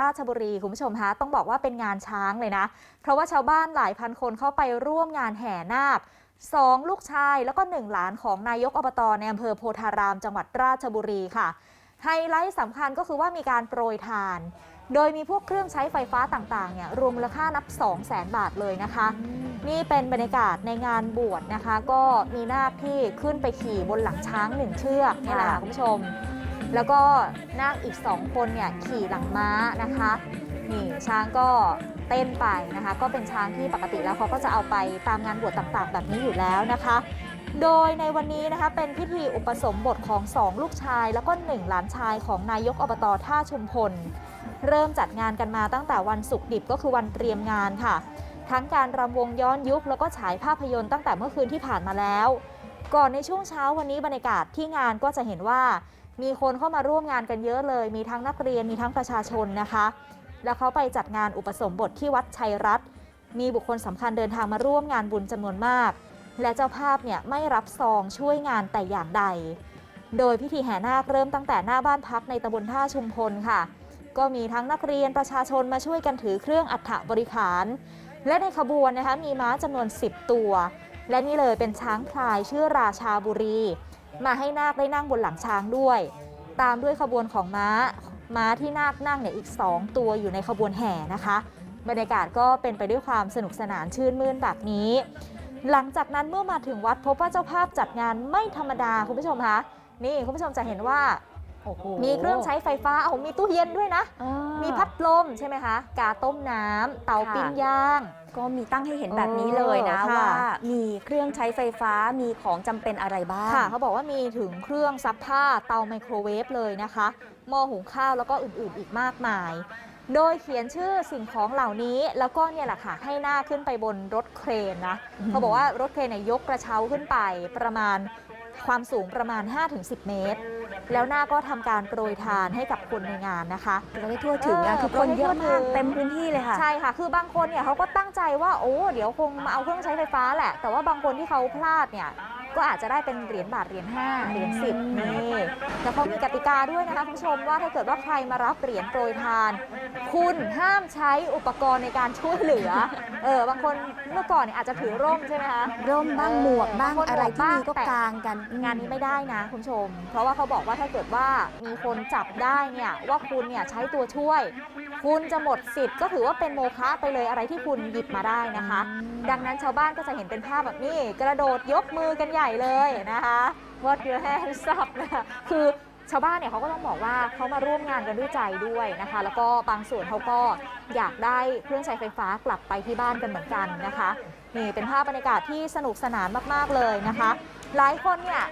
ราชบุรีคุณผู้ชมคะต้องบอกว่าเป็นงานช้างเลยนะ เพราะว่าชาวบ้านหลายพันคนเข้าไปร่วมงานแห่นาคสองลูกชายแล้วก็หนึ่งหลานของนายกอบตในอำเภอโพธาราม จังหวัดราชบุรีค่ะ ไฮไลท์สำคัญก็คือว่ามีการโปรยทาน โดยมีพวกเครื่องใช้ไฟฟ้าต่างๆเนี่ยรวมมูลค่านับ 2 0 0แสนบาทเลยนะคะ นี่เป็นบรรยากาศในงานบวชนะคะ ก็มีนาคที่ขึ้นไปขี่บนหลังช้างหนึ่งเชือกนี่แหละค่ะคุณผู้ชม แล้วก็นาคอีกสองคนเนี่ยขี่หลังม้านะคะนี่ช้างก็เต้นไปนะคะ ก็เป็นช้างที่ปกติแล้วเขาก็จะเอาไปตามงานบวชต่างๆ แบบนี้อยู่แล้วนะคะ โดยในวันนี้นะคะเป็นพิธีอุปสมบทของสองลูกชาย แล้วก็หนึ่งหลานชายของนายกอบตท่าชุมพล เริ่มจัดงานกันมาตั้งแต่วันศุกร์ดิบก็คือวันเตรียมงานค่ะ ทั้งการรำวงย้อนยุคแล้วก็ฉายภาพยนตร์ตั้งแต่เมื่อคืนที่ผ่านมาแล้ว ก่อนในช่วงเช้าวันนี้บรรยากาศที่งานก็จะเห็นว่า มีคนเข้ามาร่วมงานกันเยอะเลย มีทั้งนักเรียนมีทั้งประชาชนนะคะ แล้วเขาไปจัดงานอุปสมบทที่วัดชัยรัตน์มีบุคคลสำคัญเดินทางมาร่วมงานบุญจำนวนมาก และเจ้าภาพเนี่ยไม่รับซองช่วยงานแต่อย่างใด โดยพิธีแห่นาคเริ่มตั้งแต่หน้าบ้านพักในตำบลท่าชุมพลค่ะ ก็มีทั้งนักเรียนประชาชนมาช่วยกันถือเครื่องอัฐบริขาร และในขบวนนะคะมีม้าจำนวน 10 ตัว และนี่เลยเป็นช้างพลายชื่อราชาบุรี มาให้นาคได้นั่งบนหลังช้างด้วย ตามด้วยขบวนของม้า ม้าที่นาคนั่งเนี่ยอีก 2 ตัวอยู่ในขบวนแห่นะคะ บรรยากาศก็เป็นไปด้วยความสนุกสนานชื่นมื่นแบบนี้ หลังจากนั้นเมื่อมาถึงวัดพบว่าเจ้าภาพจัดงานไม่ธรรมดาคุณผู้ชมคะนี่คุณผู้ชมจะเห็นว่าโอ้โหมีเครื่องใช้ไฟฟ้า เอามีตู้เย็นด้วยนะอ่ามีพัดลมใช่ไหมคะ กาต้มน้ำ เตาค่ะปิ้งย่าง ก็มีตั้งให้เห็นแบบนี้เลยนะเออค่ะ ว่ามีเครื่องใช้ไฟฟ้ามีของจำเป็นอะไรบ้าง ค่ะ เขาบอกว่ามีถึงเครื่องซักผ้าเตาไมโครเวฟเลยนะคะหม้อหุงข้าวแล้วก็อื่นๆอีกมากมาย โดยเขียนชื่อสิ่งของเหล่านี้ แล้วก็เนี่ยแหละค่ะให้หน้าขึ้นไปบนรถเครนนะอืม เขาบอกว่ารถเครนเนี่ยยกกระเช้าขึ้นไปประมาณความสูงประมาณ 5-10 เมตร แล้วหน้าก็ทำการโปรยทานให้กับคนในงานนะคะจะได้ทั่วถึงเอนะอคือคนเยอะเราได้ทั่มาวกถึงเต็มพื้นที่เลยค่ะใช่ค่ะ คือบางคนเนี่ยเขาก็ตั้งใจว่าโอ้เดี๋ยวคงมาเอาเครื่องใช้ไฟฟ้าแหละ แต่ว่าบางคนที่เขาพลาดเนี่ย ก็อาจจะได้เป็นเหรียญบาทเหรียญ5เหรียญ10นี่แล้วเขามีกติกาด้วยนะคะคุณผู้ชมว่าถ้าเกิดว่าใครมารับเหรียญโปรยทาน คุณห้ามใช้อุปกรณ์ในการช่วยเหลือเออบางคนเมื่อก่อนเนี่ยอาจจะถือร่มใช่ไหมคะร่มบ้างเออหมวกบ้างบางคนอะไรที่มีหมวกก็บ้างแต่กางกันงานนี้ไม่ได้นะคุณผู้ชม เพราะว่าเขาบอกว่าถ้าเกิดว่ามีคนจับได้เนี่ยว่าคุณเนี่ยใช้ตัวช่วย คุณจะหมดสิทธิ์ก็ถือว่าเป็นโมฆะไปเลยอะไรที่คุณหยิบมาได้นะคะ ดังนั้นชาวบ้านก็จะเห็นเป็นภาพแบบนี้ กระโดดยกมือกันใหญ่เลยนะคะ What your hands up นะคะคือชาวบ้านเนี่ยเขาก็ต้องบอกว่าเขามาร่วมงานกันด้วยใจด้วยนะคะ แล้วก็บางส่วนเขาก็อยากได้เครื่องใช้ไฟฟ้ากลับไปที่บ้านกันเหมือนกันนะคะนี่เป็นภาพบรรยากาศที่สนุกสนานมากๆเลยนะคะ หลายคนเนี่ย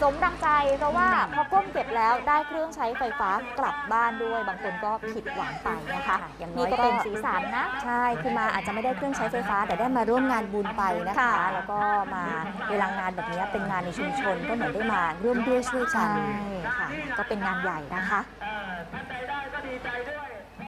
สมดังใจเพราะว่าพอก้มเก็บแล้วได้เครื่องใช้ไฟฟ้ากลับบ้านด้วย บางคนก็ผิดหวังไปนะคะค่ะอย่างน้นี่อยก็ก็เป็นสีสันนะใช่คือมาอาจจะไม่ได้เครื่องใช้ไฟฟ้า แต่ได้มาร่วมงานบุญไปนะคะค่ะแล้วก็มาเวลางานแบบนี้เป็นงานในชุมชนก็เหมือนได้มาร่วมด้วยช่วยกันใช่ค่ะก็เป็นงานใหญ่นะคะอ่าถ้าใจได้ก็ดีใจด้วย